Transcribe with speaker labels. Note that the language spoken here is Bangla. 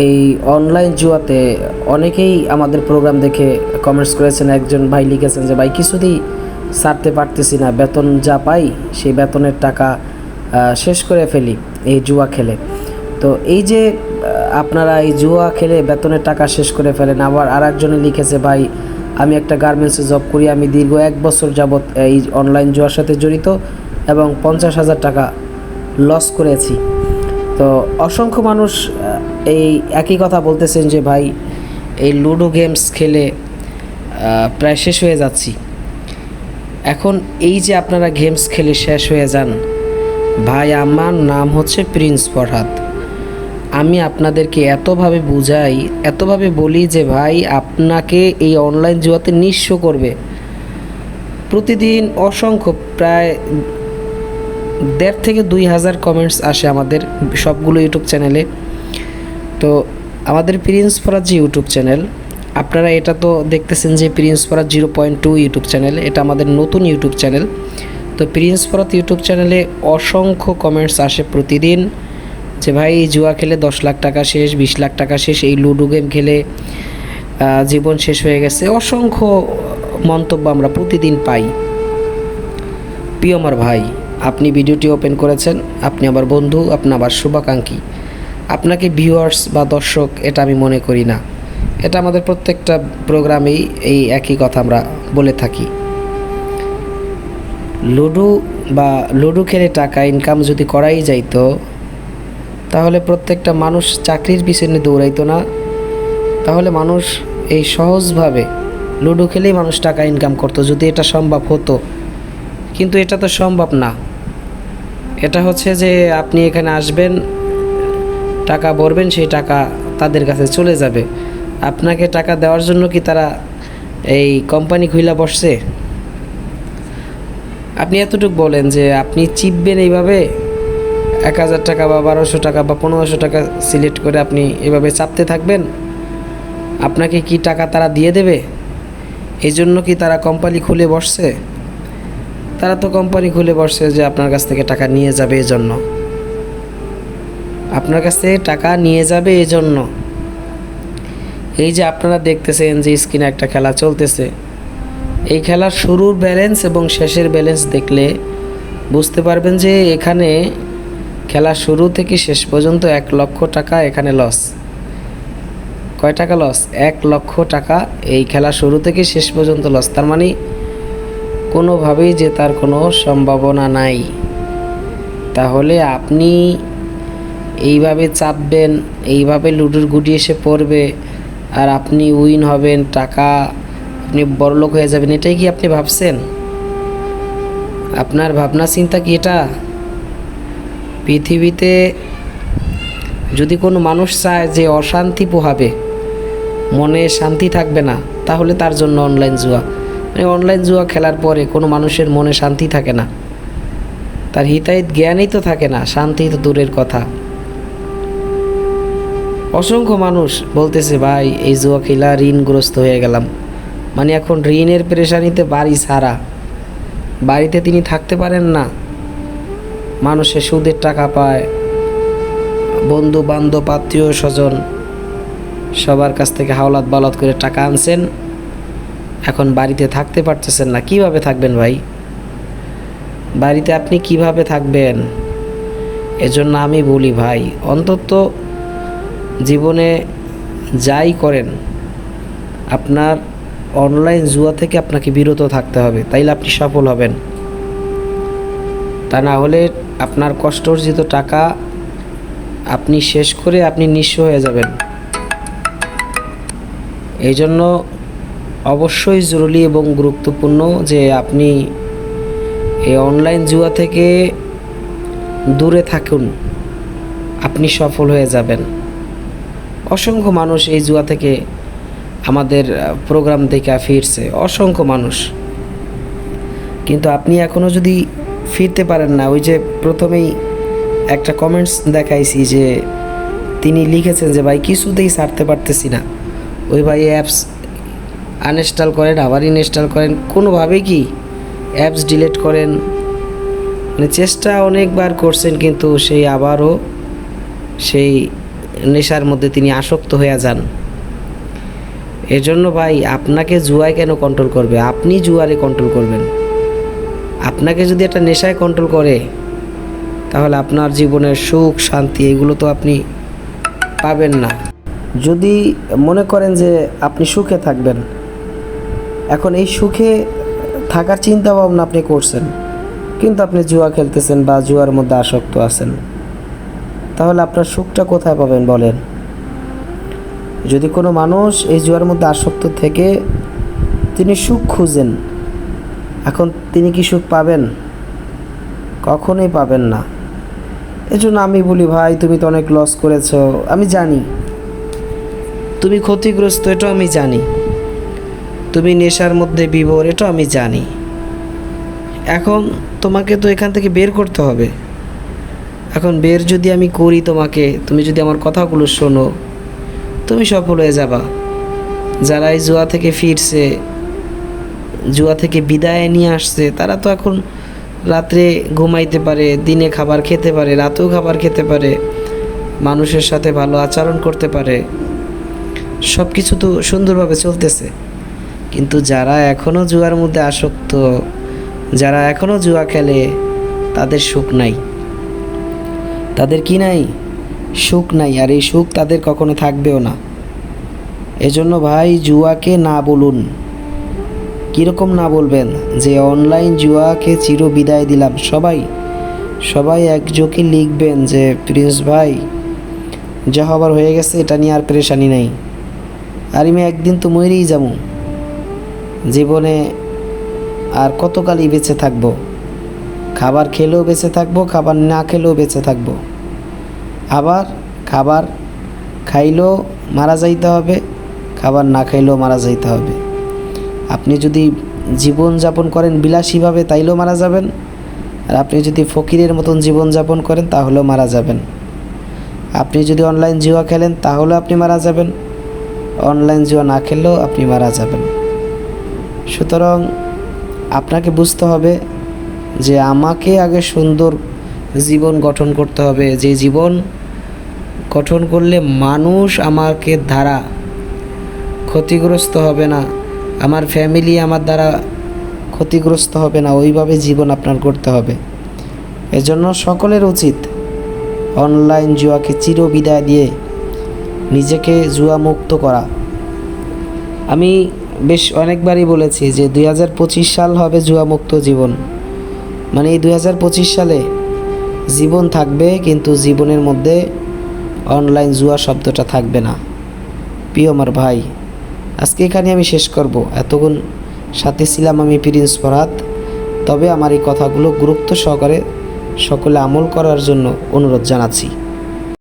Speaker 1: এই অনলাইন জুয়াতে অনেকেই আমাদের প্রোগ্রাম দেখে কমেন্টস করেছেন, একজন ভাই লিখেছেন যে, ভাই, কিছুতেই ছাড়তে পারতেছি না, বেতন যা পাই সেই বেতনের টাকা শেষ করে ফেলি এই জুয়া খেলে। তো এই যে আপনারা এই জুয়া খেলে বেতনের টাকা শেষ করে ফেলেন, আবার আর একজনে লিখেছে, ভাই, আমি একটা গার্মেন্টসে জব করি, আমি দীর্ঘ এক বছর যাবৎ এই অনলাইন জুয়ার সাথে জড়িত এবং পঞ্চাশ হাজার টাকা লস করেছি। তো অসংখ্য মানুষ এই একই কথা বলতেছেন যে, ভাই, এই লুডো গেমস খেলে প্রায় শেষ হয়ে যাচ্ছি। এখন এই যে আপনারা গেমস খেলে শেষ হয়ে যান, ভাই, আমার নাম হচ্ছে প্রিন্স ফরহাদ আমি আপনাদেরকে এতভাবে বুঝাই, এতভাবে বলি যে, ভাই, আপনাকে এই অনলাইন জুয়াতে নিঃস্ব করবে। প্রতিদিন অসংখ্য, প্রায় দেড় থেকে দুই হাজার কমেন্টস আসে আমাদের সবগুলো ইউটিউব চ্যানেলে তো আমাদের প্রিন্স ফরাজ যে ইউটিউব চ্যানেল আপনারা এটা তো দেখতেছেন যে Prince Faraz zero point two YouTube channel এটা আমাদের নতুন ইউটিউব চ্যানেল তো প্রিন্স ফরাত ইউটিউব চ্যানেলে অসংখ্য কমেন্টস আসে প্রতিদিন যে ভাই, জুয়া খেলে দশ লাখ টাকা শেষ, বিশ লাখ টাকা শেষ, এই লুডো গেম খেলে জীবন শেষ হয়ে গেছে। অসংখ্য মন্তব্য আমরা প্রতিদিন পাই। প্রিয় আমার ভাই, আপনি ভিডিওটি ওপেন করেছেন, আপনি আমার বন্ধু, আপনি আমার শুভাকাঙ্ক্ষী। আপনাকে ভিউয়ার্স বা দর্শক, এটা আমি মনে করি না। এটা আমাদের প্রত্যেকটা প্রোগ্রামেই এই একই কথা আমরা বলে থাকি। লুডো বা লুডো খেলে টাকা ইনকাম যদি করাই যাইতো, তাহলে প্রত্যেকটা মানুষ চাকরির পিছনে দৌড়াইতো না। তাহলে মানুষ এই সহজভাবে লুডো খেলেই মানুষ টাকা ইনকাম করতো, যদি এটা সম্ভব হতো। কিন্তু এটা তো সম্ভব না। এটা হচ্ছে যে আপনি এখানে আসবেন টাকা ভরবেন, সেই টাকা তাদের কাছে চলে যাবে। আপনাকে টাকা দেওয়ার জন্য কি তারা এই কোম্পানি খুইলা বসছে? আপনি এতটুকু বলেন যে আপনি চিপবেন এইভাবে এক হাজার টাকা বা বারোশো টাকা বা পনেরোশো টাকা সিলেক্ট করে আপনি এভাবে চাপতে থাকবেন? আপনাকে কি টাকা তারা দিয়ে দেবে? এই জন্য কি তারা কোম্পানি খুলে বসছে? তারা তো কোম্পানি খুলে বসছে যে আপনার কাছ থেকে টাকা নিয়ে যাবে এই জন্য আপনার কাছ টাকা নিয়ে যাবে এই জন্য এই যে আপনারা দেখতেছেন যে স্ক্রিনে একটা খেলা চলতেছে। এই খেলার শুরুর ব্যালেন্স এবং শেষের ব্যালেন্স দেখলে বুঝতে পারবেন যে এখানে খেলা শুরু থেকে শেষ পর্যন্ত এক লক্ষ টাকা এখানে লস কয় টাকা লস এক লক্ষ টাকা এই খেলা শুরু থেকে শেষ পর্যন্ত লস তার মানে কোনোভাবেই জেতার কোনো সম্ভাবনা নাই। তাহলে আপনি এইভাবে চাপবেন, এইভাবে লুডুর গুটি এসে পড়বে, আর আপনি উইন হবেন, টাকা, আপনি বড়লোক হয়ে যাবেন, এটাই কি আপনি ভাবছেন? আপনার ভাবনা চিন্তা কি এটা? পৃথিবীতে যদি কোনো মানুষ চায় যে অশান্তি পোহাবে, মনে শান্তি থাকবে না, তাহলে তার জন্য অনলাইন জুয়া। মানে অনলাইন জুয়া খেলার পরে কোনো মানুষের মনে শান্তি থাকে না। তার হিতাহিত জ্ঞানই তো থাকে না, শান্তি তো দূরের কথা। অসংখ্য মানুষ বলতেছে, ভাই, এই জুয়া খেলা ঋণগ্রস্ত হয়ে গেলাম। মানে এখন ঋণের পেরেশানিতে বাড়ি সারা বাড়িতে তিনি থাকতে পারেন না। মানুষে সুদের টাকা পায়। বন্ধু, বান্ধব, আত্মীয়, স্বজন সবার কাছ থেকে হাওলাত বালাত করে টাকা আনছেন। এখন বাড়িতে থাকতে পারতেছেন না। কীভাবে থাকবেন ভাই? বাড়িতে আপনি কীভাবে থাকবেন? এজন্য আমি বলি, ভাই, অন্তত জীবনে যাই করেন, আপনার অনলাইন জুয়া থেকে আপনাকে বিরত থাকতে হবে, তাইলে আপনি সফল হবেন। তা না হলে আপনার কষ্ট অর্জিত টাকা আপনি শেষ করে আপনি নিঃস্ব হয়ে যাবেন। এই জন্য অবশ্যই জরুরি এবং গুরুত্বপূর্ণ যে আপনি এই অনলাইন জুয়া থেকে দূরে থাকুন, আপনি সফল হয়ে যাবেন। অসংখ্য মানুষ এই জুয়া থেকে আমাদের প্রোগ্রাম দেখে ফিরছে, অসংখ্য মানুষ। কিন্তু আপনি এখনও যদি ফিরতে পারেন না, ওই যে প্রথমেই একটা কমেন্টস দেখাইছি যে তিনি লিখেছেন যে, ভাই, কিছুতেই ছাড়তে পারতেছি না। ওই ভাই অ্যাপস আনইনস্টল করেন, আবার ইনস্টল করেন। কোনোভাবে কি অ্যাপস ডিলিট করেন? মানে চেষ্টা অনেকবার করছেন, কিন্তু সেই আবারও সেই নেশার মধ্যে তিনি আসক্ত হয়ে যান। এজন্য ভাই, আপনাকে জুয়ায় কেন কন্ট্রোল করবে? আপনি জুয়ারে কন্ট্রোল করবেন। আপনাকে যদি একটা নেশায় কন্ট্রোল করে, তাহলে আপনার জীবনের সুখ, শান্তি, এগুলো তো আপনি পাবেন না। যদি মনে করেন যে আপনি সুখে থাকবেন, এখন এই সুখে থাকার চিন্তা ভাবনা আপনি করছেন, কিন্তু আপনি জুয়া খেলতেছেন বা জুয়ার মধ্যে আসক্ত আছেন। তাহলে আপনার সুখটা কোথায় পাবেন বলেন? যদি কোনো মানুষ এই জুয়ার মধ্যে আসক্ত থেকে তিনি সুখ খুঁজেন, এখন তিনি কি সুখ পাবেন? কখনোই পাবেন না। এজন্য আমি বলি, ভাই, তুমি তো অনেক লস করেছ। আমি জানি। তুমি ক্ষতিগ্রস্ত, এটাও আমি জানি। তুমি নেশার মধ্যে বিভোর, এটাও আমি জানি। এখন তোমাকে তো এখান থেকে বের করতে হবে। এখন বের যদি আমি করি তোমাকে, তুমি যদি আমার কথাগুলো শোনো, তুমি সফল হয়ে যাবা। যারা এই জুয়া থেকে ফিরছে, জুয়া থেকে বিদায় নিয়ে আসছে, তারা তো এখন রাত্রে ঘুমাইতে পারে, দিনে খাবার খেতে পারে, রাতেও খাবার খেতে পারে, মানুষের সাথে ভালো আচরণ করতে পারে। সব কিছু তো সুন্দরভাবে চলতেছে। কিন্তু যারা এখনও জুয়ার মধ্যে আসক্ত, যারা এখনও জুয়া খেলে, তাদের সুখ নাই। তাদের কি নাই? সুখ নাই, আর এই সুখ তাদের কখনো থাকবেও না। এজন্য ভাই, জুয়াকে না বলুন। কীরকম না বলবেন? যে অনলাইন জুয়াকে চির বিদায় দিলাম। সবাই সবাই একযোগে লিখবেন যে, প্রিন্স ভাই, যা হবার হয়ে গেছে, এটা নিয়ে আর পেরেশানি নাই। আর আমি একদিন তো মরেই যাব। জীবনে আর কতকালই বেঁচে থাকব? খাবার খেলেও বেঁচে থাকব, খাবার না খেলেও বেঁচে থাকব। আবার খাবার খাইলেও মারা যাইতে হবে, খাবার না খাইলেও মারা যাইতে হবে। আপনি যদি জীবন যাপন করেন বিলাসীভাবে, তাইলেও মারা যাবেন। আর আপনি যদি ফকিরের মতন জীবন যাপন করেন, তাহলেও মারা যাবেন। আপনি যদি অনলাইন জুয়া খেলেন, তাহলেও আপনি মারা যাবেন। অনলাইন জুয়া না খেললেও আপনি মারা যাবেন। সুতরাং আপনাকে বুঝতে হবে যে আমাকে আগে সুন্দর জীবন গঠন করতে হবে। যে জীবন গঠন করলে মানুষ আমাকে দ্বারা ক্ষতিগ্রস্ত হবে না। আমার ফ্যামিলি আমার দ্বারা ক্ষতিগ্রস্ত হবে না। ওইভাবে জীবন আপনার করতে হবে। এজন্য সকলের উচিত অনলাইন জুয়াকে চিরবিদায় দিয়ে নিজেকে জুয়া মুক্ত করা। আমি বেশ অনেকবারই বলেছি যে দু হাজার পঁচিশ সাল হবে জুয়া মুক্ত জীবন। মানে এই দু হাজার পঁচিশ সালে জীবন থাকবে, কিন্তু জীবনের মধ্যে অনলাইন জুয়া শব্দটা থাকবে না। প্রিয় আমার ভাই, আজকে এখানে আমি শেষ করব। এতক্ষণ সাথে ছিলাম আমি প্রিন্স ফরাত তবে আমার এই কথাগুলো গুরুত্ব সহকারে সকলে আমল করার জন্য অনুরোধ জানাচ্ছি।